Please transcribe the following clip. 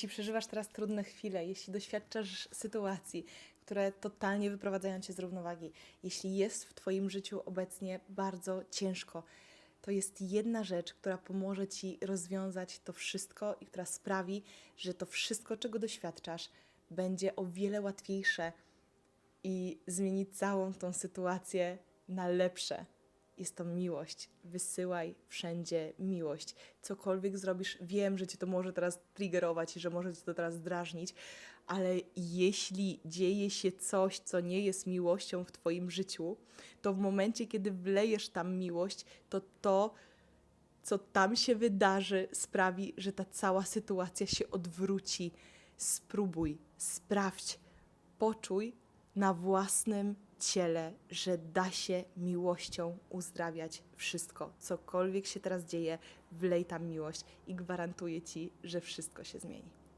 Jeśli przeżywasz teraz trudne chwile, jeśli doświadczasz sytuacji, które totalnie wyprowadzają cię z równowagi, jeśli jest w Twoim życiu obecnie bardzo ciężko, to jest jedna rzecz, która pomoże Ci rozwiązać to wszystko i która sprawi, że to wszystko, czego doświadczasz, będzie o wiele łatwiejsze i zmieni całą tą sytuację na lepsze. Jest to miłość. Wysyłaj wszędzie miłość. Cokolwiek zrobisz, wiem, że cię to może teraz triggerować i że może cię to teraz drażnić, ale jeśli dzieje się coś, co nie jest miłością w Twoim życiu, to w momencie, kiedy wlejesz tam miłość, to to, co tam się wydarzy, sprawi, że ta cała sytuacja się odwróci. Spróbuj, sprawdź, poczuj na własnym ciele, że da się miłością uzdrawiać wszystko. Cokolwiek się teraz dzieje, wlej tam miłość i gwarantuję ci, że wszystko się zmieni.